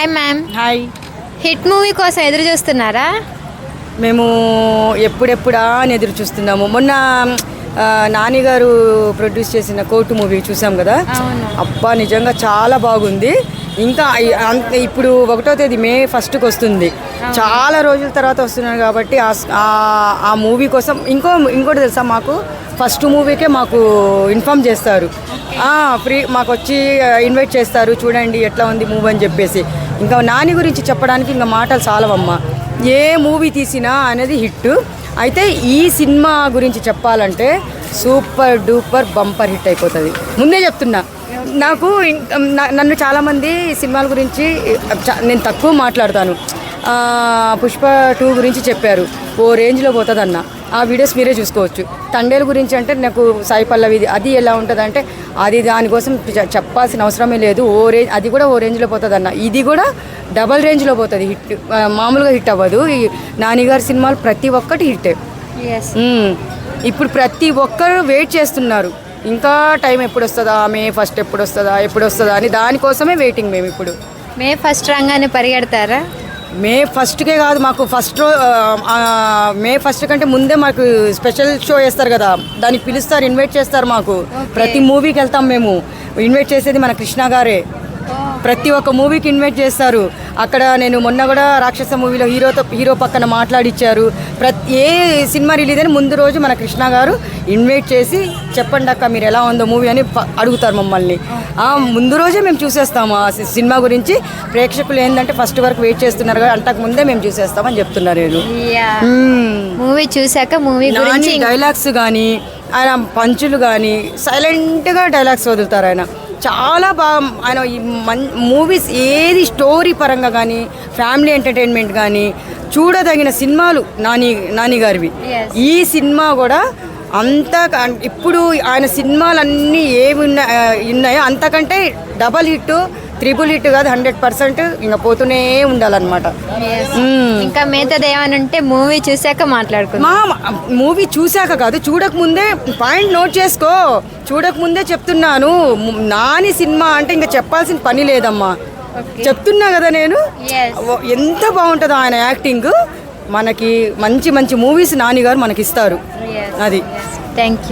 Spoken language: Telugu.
Hi ma'am hi hit movie కోసం ఎదురు చూస్తున్నారా? మేము ఎప్పుడెప్పుడా అని ఎదురు చూస్తున్నాము. మొన్న నాని గారు ప్రొడ్యూస్ చేసిన కోర్టు మూవీ చూసాం కదా. అబ్బా నిజంగా చాలా బాగుంది. ఇంకా ఇప్పుడు ఒకటో తేదీ మే ఫస్ట్కి వస్తుంది. చాలా రోజుల తర్వాత వస్తున్నారు కాబట్టి ఆ మూవీ కోసం ఇంకో ఇంకోటి తెలుసా మాకు? ఫస్ట్ మూవీకే మాకు ఇన్ఫామ్ చేస్తారు. ఫ్రీ మాకు వచ్చి ఇన్వైట్ చేస్తారు. చూడండి ఎట్లా ఉంది మూవ్ అని చెప్పేసి. ఇంకా నాని గురించి చెప్పడానికి ఇంకా మాటలు చాలవమ్మా ఏ మూవీ తీసినా అనేది హిట్. అయితే ఈ సినిమా గురించి చెప్పాలంటే సూపర్ డూపర్ బంపర్ హిట్ అయిపోతుంది. ముందే చెప్తున్నా. నాకు నన్ను చాలామంది సినిమాల గురించి నేను తక్కువ మాట్లాడతాను. పుష్ప టూ గురించి చెప్పారు. ఓ రేంజ్లో పోతుంది అన్న ఆ వీడియోస్ మీరే చూసుకోవచ్చు. తండేలు గురించి అంటే నాకు సాయి పల్లవిది అది ఎలా ఉంటుంది అంటే అది దానికోసం చెప్పాల్సిన అవసరమే లేదు. ఓ రేంజ్ అది కూడా ఓ రేంజ్లో పోతుంది అన్న ఇది కూడా డబల్ రేంజ్లో పోతుంది హిట్ మామూలుగా హిట్ అవ్వదు. ఈ నానిగారి సినిమాలు ప్రతి ఒక్కటి మ్మ్. ఇప్పుడు ప్రతి ఒక్కరు వెయిట్ చేస్తున్నారు. ఇంకా టైం ఎప్పుడు వస్తుందా మే ఫస్ట్ ఎప్పుడు వస్తుందా ఎప్పుడు వస్తుందా అని దానికోసమే వెయిటింగ్ మేము ఇప్పుడు మే ఫస్ట్ రంగానే పరిగెడతారా? మే ఫస్ట్కే కాదు మాకు ఫస్ట్ మే ఫస్ట్ కంటే ముందే మాకు స్పెషల్ షో వేస్తారు కదా దానికి పిలుస్తారు ఇన్వైట్ చేస్తారు మాకు. ప్రతి మూవీకి వెళ్తాం మేము. ఇన్వైట్ చేసేది మన కృష్ణ గారే. ప్రతి ఒక్క మూవీకి ఇన్వైట్ చేస్తారు. అక్కడ నేను మొన్న కూడా రాక్షస మూవీలో హీరోతో హీరో పక్కన మాట్లాడిచ్చారు. ప్రతి ఏ సినిమా రిలీజ్ అని ముందు రోజు మన కృష్ణ గారు ఇన్వైట్ చేసి చెప్పండి అక్క మీరు ఎలా ఉందో మూవీ అని అడుగుతారు మమ్మల్ని. ఆ, ముందు రోజే మేము చూసేస్తాము ఆ సినిమా గురించి. ప్రేక్షకులు ఏంటంటే ఫస్ట్ వరకు వెయిట్ చేస్తున్నారు కదా అంతకు ముందే మేము చూసేస్తామని చెప్తున్నారు. మూవీ చూసాక మూవీ గురించి డైలాగ్స్ కానీ ఆయన పంచులు కానీ సైలెంట్గా డైలాగ్స్ వదులుతారు ఆయన. చాలా బాగా ఆయన ఈ మన్ మూవీస్ ఏది స్టోరీ పరంగా కానీ ఫ్యామిలీ ఎంటర్టైన్మెంట్ కానీ చూడదగిన సినిమాలు నాని నాని గారివి. ఈ సినిమా కూడా అంత ఇప్పుడు ఆయన సినిమాలన్నీ ఏమి ఉన్నాయో అంతకంటే డబల్ హిట్ త్రిబుల్ హిట్ కాదు హండ్రెడ్ పర్సెంట్ ఇంకా పోతూనే ఉండాలన్నమాట. ఇంకా మిగతాది ఏమైనా ఉంటే మూవీ చూసాక మాట్లాడుకుందాం. మా మూవీ చూశాక కాదు చూడక ముందే పాయింట్ నోట్ చేసుకో. చూడక ముందే చెప్తున్నాను ము- నాని సినిమా అంటే ఇంకా చెప్పాల్సిన పని లేదమ్మా. చెప్తున్నా కదా నేను? Yes. ఓ- ఎంత బాగుంటుందో ఆయన యాక్టింగ్. మనకి మంచి మంచి మూవీస్ నాని గారు మనకి ఇస్తారు అది థ్యాంక్ యూ